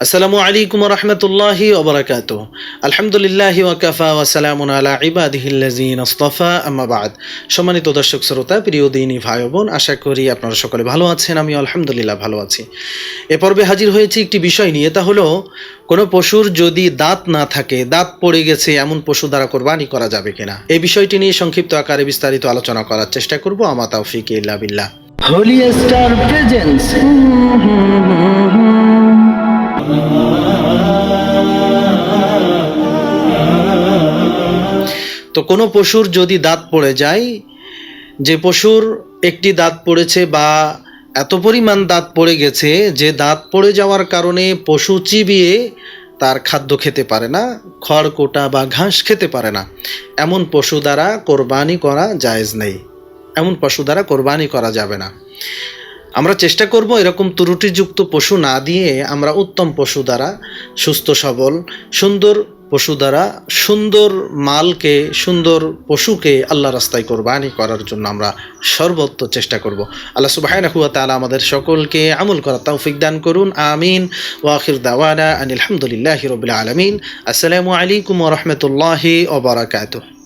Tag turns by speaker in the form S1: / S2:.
S1: আসসালামু আলাইকুম রহমতুল্লাহি ওবরাকাত আলহামদুলিল্লাহি ওয়াকাফা ওয়াসালামুন আলা ইবাদিহিল্লাজিন আস্তাফা, আম্মা বাদ। সম্মানিত দর্শক শ্রোতা, প্রিয় দিনী ভাই বোন আশা করি আপনারা সকলে ভালো আছেন আমি আলহামদুলিল্লাহ ভালো আছি। এ পর্বে হাজির হয়েছি একটি বিষয় নিয়ে, তা হলো, কোনো পশুর যদি দাঁত না থাকে, দাঁত পড়ে গেছে, এমন পশু দ্বারা কোরবানি করা যাবে কিনা? এই বিষয়টি নিয়ে সংক্ষিপ্ত আকারে বিস্তারিত আলোচনা করার চেষ্টা করব, আমা তাওফিক ইল্লা বিল্লাহ।
S2: হোলি স্টার প্রেজেন্স
S1: তো কোনো পশুর যদি দাঁত পড়ে যায়, যে পশুর একটি দাঁত পড়েছে বা এত পরিমাণ দাঁত পড়ে গেছে, যে দাঁত পড়ে যাওয়ার কারণে পশু চিবিয়ে তার খাদ্য খেতে পারে না, খড়, কোটা বা ঘাস খেতে পারে না। এমন পশু দ্বারা কোরবানি করা জায়েজ নেই। এমন পশু দ্বারা কোরবানি করা যাবে না। আমরা চেষ্টা করব এরকম ত্রুটিযুক্ত পশু না দিয়ে আমরা উত্তম পশু দ্বারা সুস্থ, সবল, সুন্দর পশু দ্বারা সুন্দর মালকে, সুন্দর পশুকে আল্লাহ রাস্তায় কোরবানি করার জন্য আমরা সর্বত্র চেষ্টা করব। আল্লাহ সুবাহানাহু ওয়া তালা আমাদের সকলকে আমল করা তৌফিক দান করুন। আমিন। ওয়াখির দাওয়ানা আনিল হামদুলিল্লাহি আলমিন। আসসালামু আলাইকুম ওয়া ওবরাকাত